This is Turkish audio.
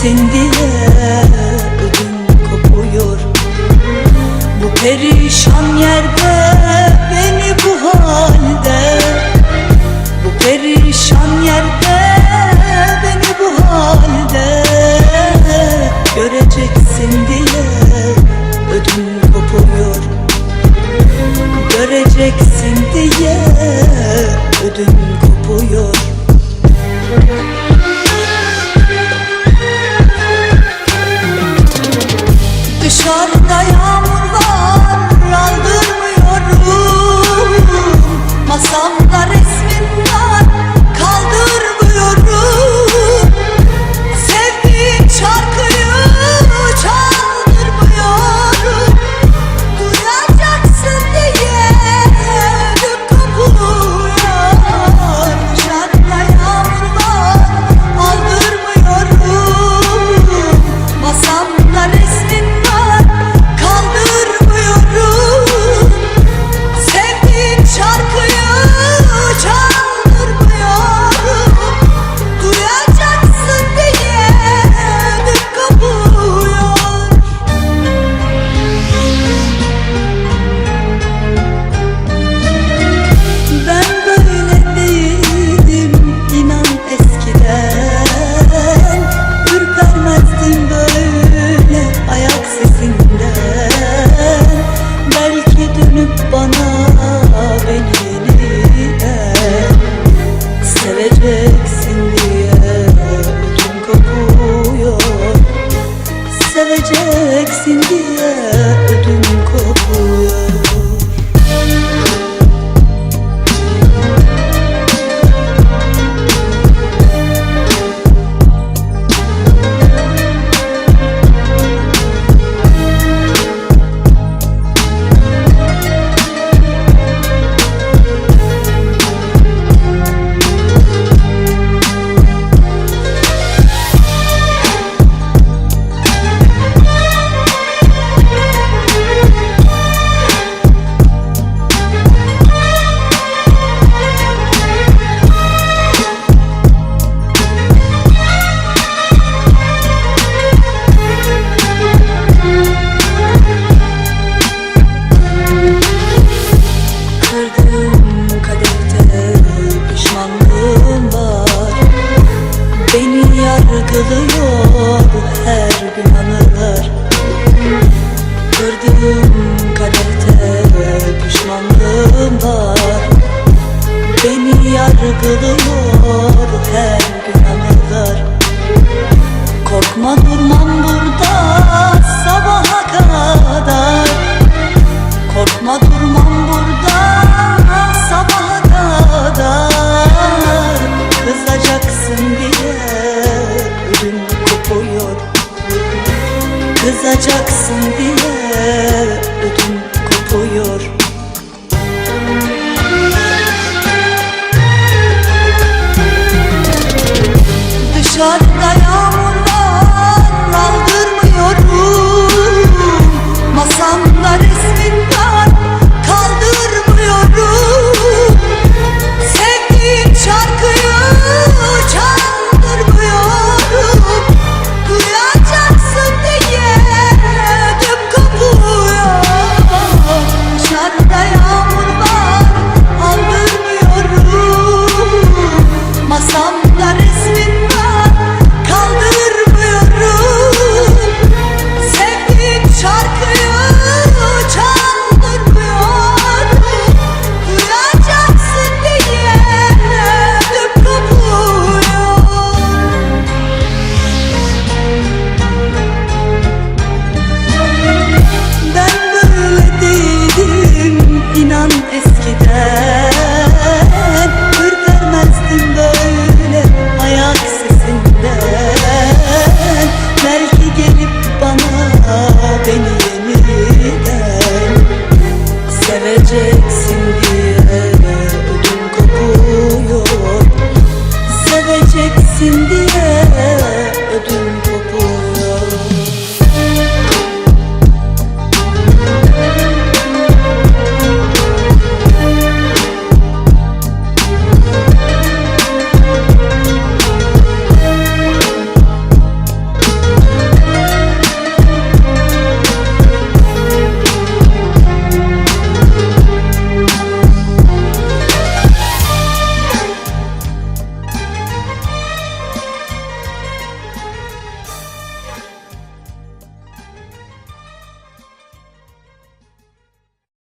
Sensin diye ödüm kopuyor. Bu perişan yerde beni bu halde. Bu perişan yerde beni bu halde. Göreceksin diye ödüm kopuyor. Göreceksin diye ödüm göreceksin diye. bu her gün anılar. Kırdığım kadehte pişmanlığım var. Beni yargılıyor.